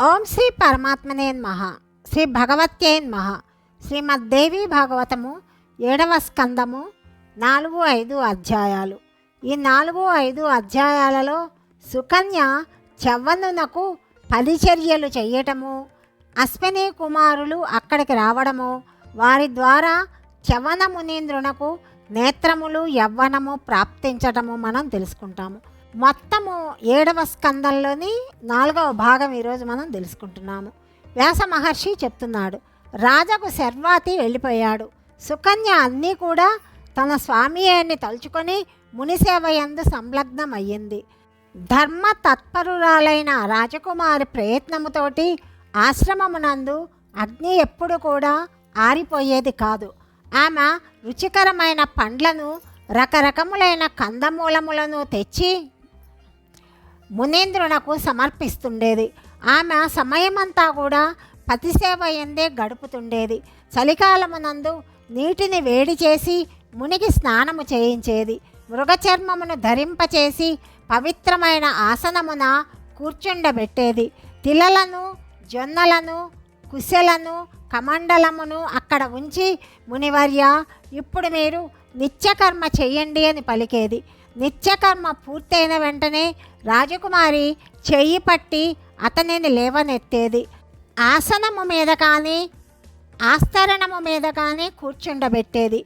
ఓం శ్రీ పరమాత్మనే మహ శ్రీ భగవత్యే మహ శ్రీమద్దేవి భాగవతము ఏడవ స్కందము నాలుగు ఐదు అధ్యాయాలు. ఈ నాలుగు ఐదు అధ్యాయాలలో సుకన్య చెవ్వనునకు పరిచర్యలు చేయటము అశ్విని కుమారులు అక్కడికి రావడము వారి ద్వారా చవన మునీంద్రునకు నేత్రములు యవ్వనము ప్రాప్తించటము మనం తెలుసుకుంటాము. మొత్తము ఏడవ స్కందంలోని నాలుగవ భాగం ఈరోజు మనం తెలుసుకుంటున్నాము. వ్యాస మహర్షి చెప్తున్నాడు రాజకు శర్వాతి వెళ్ళిపోయాడు. సుకన్య అన్నీ కూడా తన స్వామియేని తలుచుకొని మునిసేవ ఎందు సంలగ్నం అయ్యింది ధర్మ తత్పరురాలైన రాజకుమారి ప్రయత్నముతోటి ఆశ్రమమునందు అగ్ని ఎప్పుడు కూడా ఆరిపోయేది కాదు. ఆమె రుచికరమైన పండ్లను రకరకములైన కందమూలములను తెచ్చి మునేంద్రునకు సమర్పిస్తుండేది. ఆమె సమయమంతా కూడా పతిసేవ ఎందే గడుపుతుండేది. చలికాలమునందు నీటిని వేడి చేసి మునికి స్నానము చేయించేది. మృగచర్మమును ధరింపచేసి పవిత్రమైన ఆసనమున కూర్చుండబెట్టేది. తిలలను జొన్నలను కుశలను కమండలమును అక్కడ ఉంచి మునివర్య ఇప్పుడు మీరు నిత్యకర్మ చెయ్యండి అని పలికేది. నిత్యకర్మ పూర్తయిన వెంటనే రాజకుమారి చెయ్యి పట్టి అతనిని లేవనెత్తేది. ఆసనము మీద కానీ ఆస్తరణము మీద కానీ కూర్చుండబెట్టేది.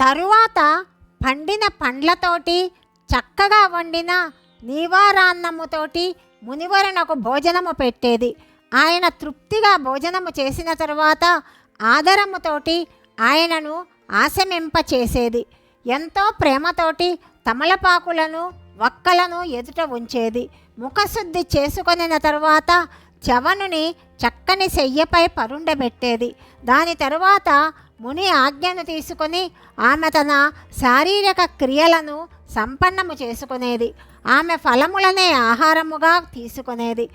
తరువాత పండిన పండ్లతోటి చక్కగా వండిన నీవారాన్నముతోటి మునివరునకు భోజనము పెట్టేది. ఆయన తృప్తిగా భోజనము చేసిన తరువాత ఆదరముతోటి ఆయనను ఆశమింపచేసేది. ఎంతో ప్రేమతోటి తమలపాకులను వక్కలను ఎదుట ఉంచేది. ముఖశుద్ధి చేసుకొనిన తరువాత చవనుని చక్కని శయ్యపై పరుండబెట్టేది. దాని తరువాత ముని ఆజ్ఞను తీసుకొని ఆమె తన శారీరక క్రియలను సంపన్నము చేసుకునేది. ఆమె ఫలములనే ఆహారముగా తీసుకునేది.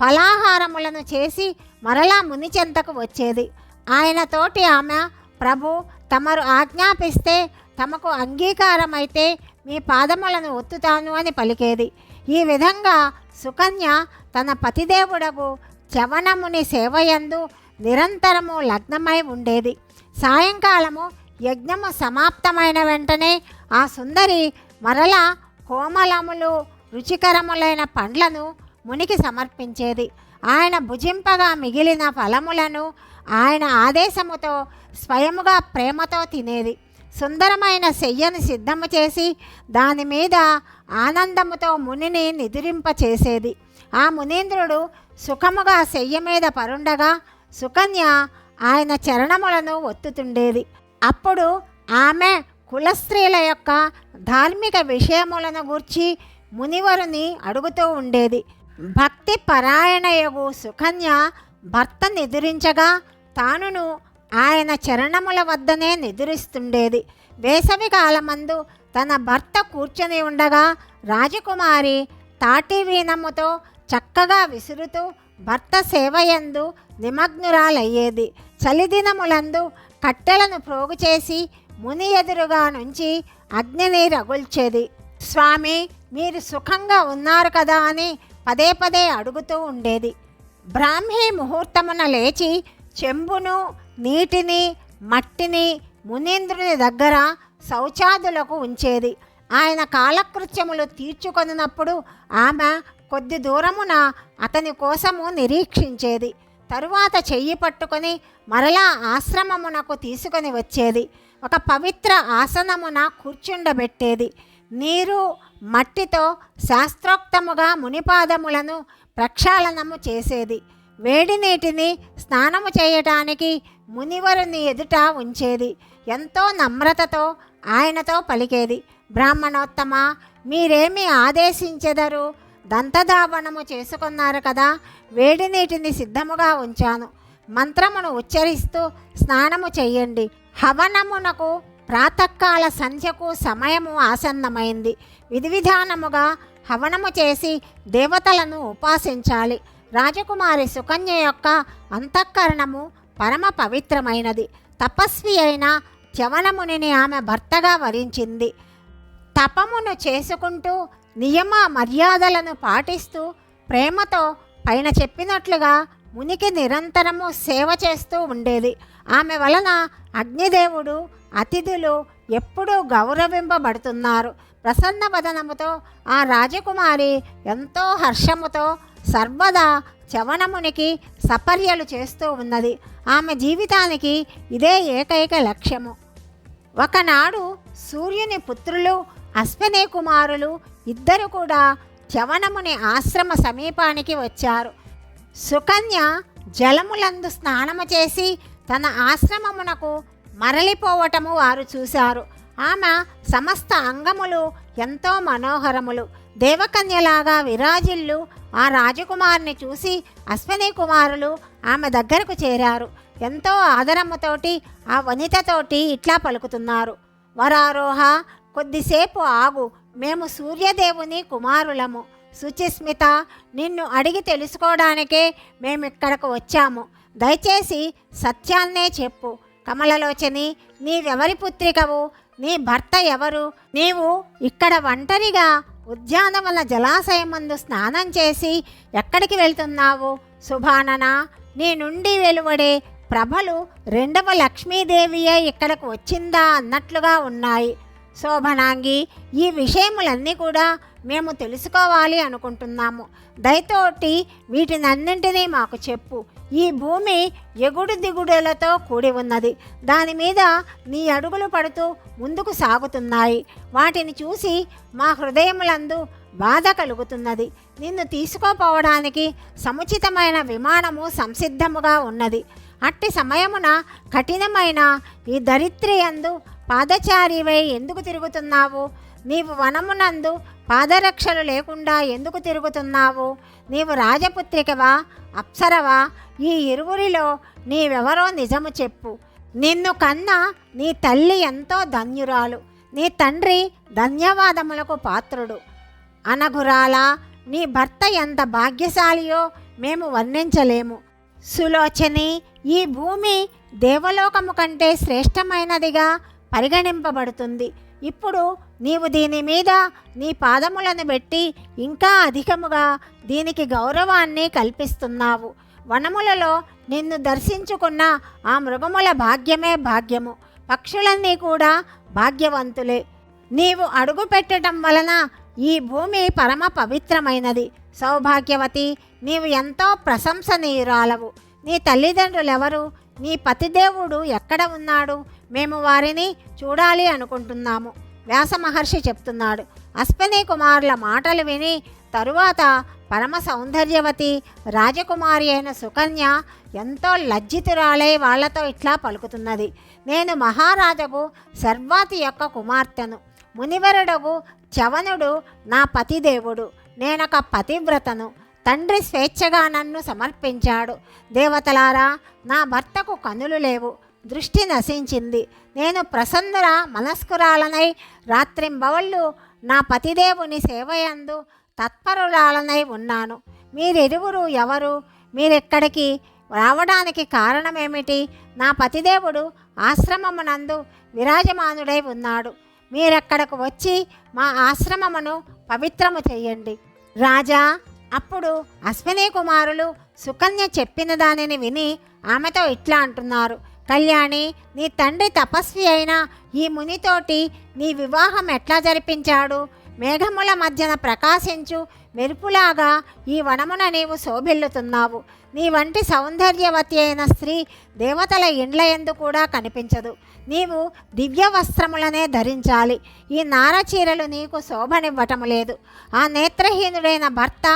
ఫలాహారములను చేసి మరలా ముని చెంతకు వచ్చేది. ఆయనతోటి ఆమె ప్రభు తమరు ఆజ్ఞాపిస్తే తమకు అంగీకారమైతే మీ పాదములను ఒత్తుతాను అని పలికేది. ఈ విధంగా సుకన్య తన పతిదేవుడకు చవనముని సేవయందు నిరంతరము లగ్నమై ఉండేది. సాయంకాలము యజ్ఞము సమాప్తమైన వెంటనే ఆ సుందరి మరలా కోమలములు రుచికరములైన పండ్లను మునికి సమర్పించేది. ఆయన భుజింపగా మిగిలిన ఫలములను ఆయన ఆదేశముతో స్వయముగా ప్రేమతో తినేది. సుందరమైన శయ్యను సిద్ధము చేసి దాని మీద ఆనందముతో మునిని నిదురింపచేసేది. ఆ మునీంద్రుడు సుఖముగా శయ్య మీద పరుండగా సుకన్య ఆయన చరణములను ఒత్తుతుండేది. అప్పుడు ఆమె కులస్త్రీల యొక్క ధార్మిక విషయములను గూర్చి మునివరుని అడుగుతూ ఉండేది. భక్తి పరాయణయగు సుకన్య భర్త నిద్రించగా తానును ఆయన చరణముల వద్దనే నిదురిస్తుండేది. వేసవి కాలమందు తన భర్త కూర్చొని ఉండగా రాజకుమారి తాటి వీణముతో చక్కగా విసురుతూ భర్త సేవయందు నిమగ్నురాలయ్యేది. చలిదినములందు కట్టెలను ప్రోగు చేసి ముని ఎదురుగా నుంచి అగ్నిని రగుల్చేది. స్వామి మీరు సుఖంగా ఉన్నారు కదా అని పదే పదే అడుగుతూ ఉండేది. బ్రాహ్మీ ముహూర్తమున లేచి చెంబును నీటిని మట్టిని మునీంద్రుని దగ్గర శౌచాదులకు ఉంచేది. ఆయన కాలకృత్యములు తీర్చుకొనినప్పుడు ఆమె కొద్ది దూరమున అతని కోసము నిరీక్షించేది. తరువాత చెయ్యి పట్టుకొని మరలా ఆశ్రమమునకు తీసుకొని వచ్చేది. ఒక పవిత్ర ఆసనమున కూర్చుండబెట్టేది. నీరు మట్టితో శాస్త్రోక్తముగా మునిపాదములను ప్రక్షాళనము చేసేది. వేడి నీటిని స్నానము చేయటానికి మునివరుని ఎదుట ఉంచేది. ఎంతో నమ్రతతో ఆయనతో పలికేది. బ్రాహ్మణోత్తమ మీరేమి ఆదేశించెదరు? దంతధావనము చేసుకున్నారు కదా వేడి నీటిని సిద్ధముగా ఉంచాను. మంత్రమును ఉచ్చరిస్తూ స్నానము చెయ్యండి. హవనమునకు ప్రాతకాల సంధ్యకు సమయము ఆసన్నమైంది. విధి విధానముగా హవనము చేసి దేవతలను ఉపాసించాలి. రాజకుమారి సుకన్య యొక్క అంతఃకరణము పరమ పవిత్రమైనది. తపస్వి అయిన చవనమునిని ఆమె భర్తగా వరించింది. తపమును చేసుకుంటూ నియమ మర్యాదలను పాటిస్తూ ప్రేమతో పైన చెప్పినట్లుగా మునికి నిరంతరము సేవ చేస్తూ ఉండేది. ఆమె వలన అగ్నిదేవుడు అతిథులు ఎప్పుడూ గౌరవింపబడుతున్నారు. ప్రసన్న వదనముతో ఆ రాజకుమారి ఎంతో హర్షముతో సర్వదా చవనమునికి సపర్యలు చేస్తూ ఉన్నది. ఆమె జీవితానికి ఇదే ఏకైక లక్ష్యము. ఒకనాడు సూర్యుని పుత్రులు అశ్వనీ కుమారులు ఇద్దరు కూడా చవనముని ఆశ్రమ సమీపానికి వచ్చారు. సుకన్య జలములందు స్నానము చేసి తన ఆశ్రమమునకు మరలిపోవటము వారు చూశారు. ఆమె సమస్త అంగములు ఎంతో మనోహరములు. దేవకన్యలాగా విరాజిల్లు ఆ రాజకుమారుని చూసి అశ్వనీ కుమారులు ఆమె దగ్గరకు చేరారు. ఎంతో ఆదరముతోటి ఆ వనితతోటి ఇట్లా పలుకుతున్నారు. వరారోహ కొద్దిసేపు ఆగు. మేము సూర్యదేవుని కుమారులము. శుచిస్మిత నిన్ను అడిగి తెలుసుకోవడానికే మేము ఇక్కడకు వచ్చాము. దయచేసి సత్యాన్నే చెప్పు. కమలలోచని నీవెవరి పుత్రికవు? నీ భర్త ఎవరు? నీవు ఇక్కడ ఒంటరిగా ఉద్యానవన జలాశయమందు స్నానం చేసి ఎక్కడికి వెళ్తున్నావు? శుభానన నీ నుండి వెలువడే ప్రభలు రెండవ లక్ష్మీదేవియే ఇక్కడకు వచ్చిందా అన్నట్లుగా ఉన్నాయి. శోభనాంగి ఈ విషయములన్నీ కూడా మేము తెలుసుకోవాలి అనుకుంటున్నాము. దయతోటి వీటినన్నింటినీ మాకు చెప్పు. ఈ భూమి ఎగుడు దిగుడులతో కూడి ఉన్నది. దాని మీద నీ అడుగులు పడుతూ ముందుకు సాగుతున్నాయి. వాటిని చూసి మా హృదయములందు బాధ కలుగుతున్నది. నిన్ను తీసుకోపోవడానికి సముచితమైన విమానము సంసిద్ధముగా ఉన్నది. అట్టి సమయమున కఠినమైన ఈ దరిద్రి అందు పాదచారివై ఎందుకు తిరుగుతున్నావు? నీవు వనమునందు పాదరక్షలు లేకుండా ఎందుకు తిరుగుతున్నావు? నీవు రాజపుత్రికవా? అప్సరవా? ఈ ఇరువురిలో నీవెవరో నిజము చెప్పు. నిన్ను కన్నా నీ తల్లి ఎంతో ధన్యురాలు. నీ తండ్రి ధన్యవాదములకు పాత్రుడు. అనగురాల నీ భర్త ఎంత భాగ్యశాలియో మేము వర్ణించలేము. సులోచని ఈ భూమి దేవలోకము కంటే శ్రేష్టమైనదిగా పరిగణింపబడుతుంది. ఇప్పుడు నీవు దీని మీద నీ పాదములను పెట్టి ఇంకా అధికముగా దీనికి గౌరవాన్ని కల్పిస్తున్నావు. వనములలో నిన్ను దర్శించుకున్న ఆ మృగముల భాగ్యమే భాగ్యము. పక్షులన్నీ కూడా భాగ్యవంతులే. నీవు అడుగు పెట్టడం వలన ఈ భూమి పరమ పవిత్రమైనది. సౌభాగ్యవతి నీవు ఎంతో ప్రశంసనీయురాలవు. నీ తల్లిదండ్రులెవరు? నీ పతిదేవుడు ఎక్కడ ఉన్నాడు? మేము వారిని చూడాలి అనుకుంటున్నాము. వ్యాస మహర్షి చెప్తున్నాడు. అశ్వని కుమారుల మాటలు విని తరువాత పరమ సౌందర్యవతి రాజకుమారి అయిన సుకన్య ఎంతో లజ్జితురాలై వాళ్ళతో ఇట్లా పలుకుతున్నది. నేను మహారాజకు సర్వాతి యొక్క కుమార్తెను. మునివరుడగు చవనుడు నా పతిదేవుడు. నేనొక పతివ్రతను. తండ్రి స్వేచ్ఛగా నన్ను సమర్పించాడు. దేవతలారా నా భర్తకు కనులు లేవు. దృష్టి నశించింది. నేను ప్రసన్నర మనస్కురాలనై రాత్రింబవళ్ళు నా పతిదేవుని సేవయందు తత్పరురాలనై ఉన్నాను. మీరిరువురు ఎవరు? మీరెక్కడికి రావడానికి కారణమేమిటి? నా పతిదేవుడు ఆశ్రమమునందు విరాజమానుడై ఉన్నాడు. మీరెక్కడకు వచ్చి మా ఆశ్రమమును పవిత్రము చెయ్యండి రాజా అప్పుడు అశ్విని కుమారులు సుకన్య చెప్పిన దానిని విని ఆమెతో ఇట్లా అంటున్నారు. కళ్యాణి నీ తండ్రి తపస్వి అయిన ఈ మునితోటి నీ వివాహం ఎట్లా జరిపించాడు? మేఘముల మధ్యన ప్రకాశించు మెరుపులాగా ఈ వనమున నీవు శోభిల్లుతున్నావు. నీ వంటి సౌందర్యవతి అయిన స్త్రీ దేవతల ఇండ్ల ఎందు కూడా కనిపించదు. నీవు దివ్య వస్త్రములనే ధరించాలి. ఈ నారచీరలు నీకు శోభనివ్వటం లేదు. ఆ నేత్రహీనుడైన భర్త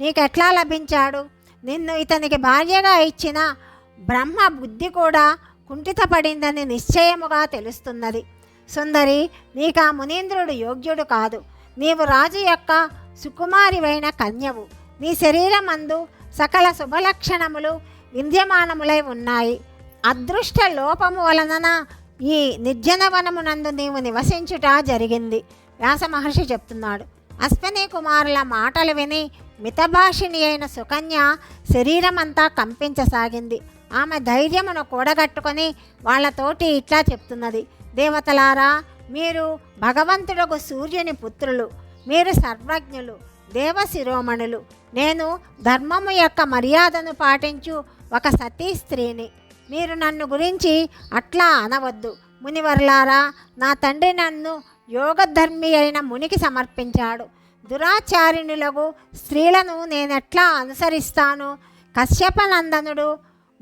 నీకెట్లా లభించాడు? నిన్ను ఇతనికి భార్యగా ఇచ్చిన బ్రహ్మ బుద్ధి కూడా కుంఠితపడిందని నిశ్చయముగా తెలుస్తున్నది. సుందరి నీకు ఆ మునీంద్రుడు యోగ్యుడు కాదు. నీవు రాజు యొక్క సుకుమారివైన కన్యవు. నీ శరీరమందు సకల శుభలక్షణములు విద్యమానములై ఉన్నాయి. అదృష్ట లోపము వలన ఈ నిర్జనవనమునందు నీవు నివసించుట జరిగింది. వ్యాస మహర్షి చెప్తున్నాడు. అశ్విని కుమారుల మాటలు విని మితభాషిణి అయిన సుకన్య శరీరమంతా కంపించసాగింది. ఆమె ధైర్యమును కూడగట్టుకొని వాళ్ళతోటి ఇట్లా చెప్తున్నది. దేవతలారా మీరు భగవంతుడకు సూర్యుని పుత్రులు మీరు సర్వజ్ఞులు దేవశిరోమణులు నేను ధర్మము యొక్క మర్యాదను పాటించు ఒక సతీ స్త్రీని. మీరు నన్ను గురించి అట్లా అనవద్దు. మునివర్లారా నా తండ్రి నన్ను యోగధర్మి అయిన మునికి సమర్పించాడు. దురాచారిణులకు స్త్రీలను నేనెట్లా అనుసరిస్తాను? కశ్యపనందనుడు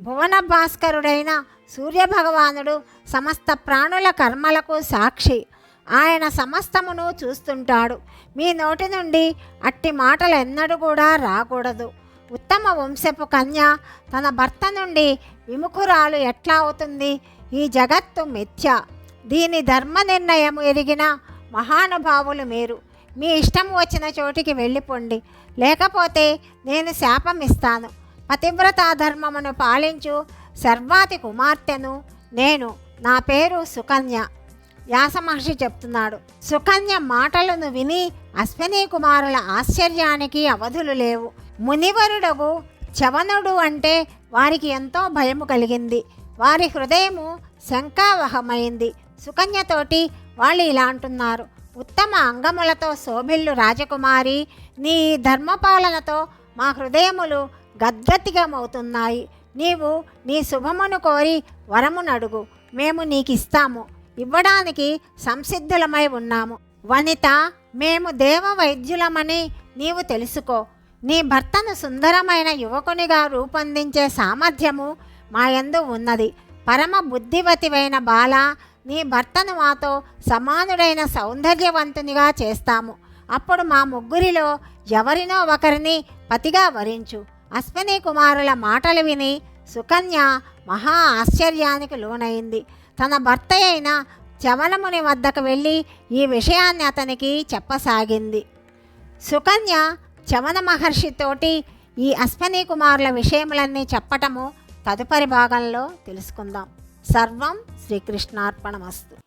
భువన భాస్కరుడైన సూర్యభగవానుడు సమస్త ప్రాణుల కర్మలకు సాక్షి. ఆయన సమస్తమును చూస్తుంటాడు. మీ నోటి నుండి అట్టి మాటలు ఎన్నడూ కూడా రాకూడదు. ఉత్తమ వంశపు కన్య తన భర్త నుండి విముఖురాలు ఎట్లా అవుతుంది? ఈ జగత్తు మిథ్య. దీని ధర్మ నిర్ణయం ఎరిగిన మహానుభావులు మీరు. మీ ఇష్టం వచ్చిన చోటికి వెళ్ళిపోండి. లేకపోతే నేను శాపం ఇస్తాను పతివ్రతా ధర్మమును పాలించు. సర్వాతి కుమార్తెను నేను. నా పేరు సుకన్య. వ్యాసమహర్షి చెప్తున్నాడు. సుకన్య మాటలను విని అశ్విని కుమారుల ఆశ్చర్యానికి అవధులు లేవు. మునివరుడగు చవనుడు అంటే వారికి ఎంతో భయము కలిగింది. వారి హృదయము శంకావహమైంది సుకన్యతోటి వాళ్ళు ఇలా అంటున్నారు. ఉత్తమ అంగములతో శోభిల్లు రాజకుమారి నీ ధర్మపాలనతో మా హృదయములు గద్గతికమవుతున్నాయి. నీవు నీ శుభమును కోరి వరమునడుగు. మేము నీకు ఇస్తాము ఇవ్వడానికి సంసిద్ధులమై ఉన్నాము. వనిత మేము దేవ వైద్యులమని నీవు తెలుసుకో. నీ భర్తను సుందరమైన యువకునిగా రూపొందించే సామర్థ్యము మా యందు ఉన్నది. పరమ బుద్ధివతివైన బాల నీ భర్తను మాతో సమానుడైన సౌందర్యవంతునిగా చేస్తాము. అప్పుడు మా ముగ్గురిలో ఎవరినో ఒకరిని పతిగా వరించు. అశ్విని కుమారుల మాటలు విని సుకన్య మహా ఆశ్చర్యానికి లోనైంది. తన భర్త అయిన చవనముని వద్దకు వెళ్ళి ఈ విషయాన్ని అతనికి చెప్పసాగింది. సుకన్య చవన మహర్షితోటి ఈ అశ్వని కుమారుల విషయములన్నీ చెప్పటము తదుపరి భాగంలో తెలుసుకుందాం. సర్వం శ్రీకృష్ణార్పణమస్తు.